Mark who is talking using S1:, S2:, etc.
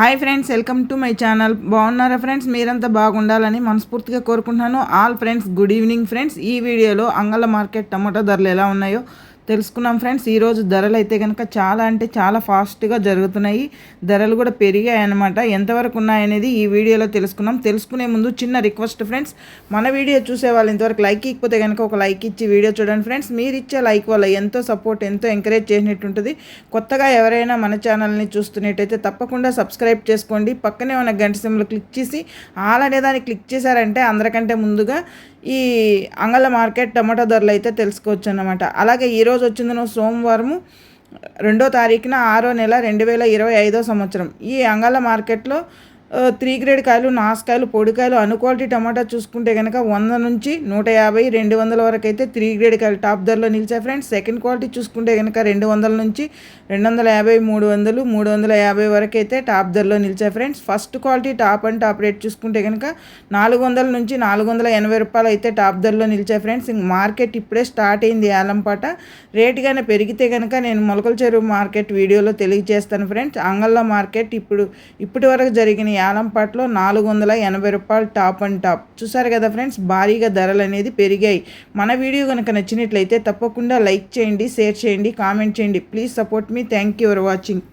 S1: Hi friends welcome to my channel. బాగున్నారా friends? మీరంతా బాగుండాలని మనస్ఫూర్తిగా కోరుకుంటున్నాను. All friends good evening friends. ఈ వీడియోలో అంగళ మార్కెట్ టమాటా ధరలు ఎలా ఉన్నాయో తెలుసుకున్నాం ఫ్రెండ్స్. ఈరోజు ధరలు అయితే కనుక చాలా అంటే చాలా ఫాస్ట్గా జరుగుతున్నాయి. ధరలు కూడా పెరిగాయి అనమాట ఎంతవరకు ఉన్నాయనేది ఈ వీడియోలో తెలుసుకున్నాం. తెలుసుకునే ముందు చిన్న రిక్వెస్ట్ ఫ్రెండ్స్. మన వీడియో చూసే వాళ్ళు ఇంతవరకు లైక్ ఇకపోతే కనుక ఒక లైక్ ఇచ్చి వీడియో చూడండి ఫ్రెండ్స్. మీరు ఇచ్చే లైక్ వల్ల ఎంతో సపోర్ట్ ఎంతో ఎంకరేజ్ చేసినట్టు ఉంటుంది. కొత్తగా ఎవరైనా మన ఛానల్ని చూస్తున్నట్టయితే తప్పకుండా సబ్స్క్రైబ్ చేసుకోండి. పక్కనే ఉన్న గంట సింబల్ క్లిక్ చేసి ఆల్ అనేదాన్ని క్లిక్ చేశారంటే అందరికంటే ముందుగా ఈ అంగళ మార్కెట్ టమాటో ధరలు అయితే తెలుసుకోవచ్చు అన్నమాట అలాగే ఈరోజు వచ్చింది సోమవారము రెండో తారీఖున ఆరో నెల రెండు వేల ఇరవై ఐదో సంవత్సరం. ఈ అంగళ మార్కెట్లో త్రీ గ్రేడ్ కాయలు నాసుకాయలు పొడికాయలు అను క్వాలిటీ టమాటా చూసుకుంటే కనుక వంద నుంచి నూట యాభై రెండు వందల వరకు అయితే త్రీ గ్రేడ్ కాయలు టాప్ ధరలో నిలిచాయి ఫ్రెండ్స్. సెకండ్ క్వాలిటీ చూసుకుంటే కనుక రెండు వందల నుంచి రెండు వందల యాభై మూడు వందలు మూడు వందల యాభై వరకు అయితే టాప్ ధరలో నిలిచాయి friends. First quality top and top rate చూసుకుంటే కనుక నాలుగు వందల నుంచి నాలుగు వందల ఎనభై రూపాయలు అయితే టాప్ ధరలో నిలిచాయి ఫ్రెండ్స్. ఇంక మార్కెట్ ఇప్పుడే స్టార్ట్ అయింది ఆలంపాట రేట్ కానీ పెరిగితే కనుక నేను మొలకల చెరువు మార్కెట్ వీడియోలో తెలియజేస్తాను ఫ్రెండ్స్. అంగళ్ళ మార్కెట్ ఇప్పుడు ఇప్పటి వరకు జరిగిన యాలంపాట్లో నాలుగు వందల ఎనభై రూపాయలు టాప్ అండ్ టాప్. చూసారు కదా ఫ్రెండ్స్ భారీగా ధరలు అనేది పెరిగాయి. మన వీడియో కనుక నచ్చినట్లయితే తప్పకుండా లైక్ చేయండి షేర్ చేయండి కామెంట్ చేయండి. Please support me. Thank you for watching.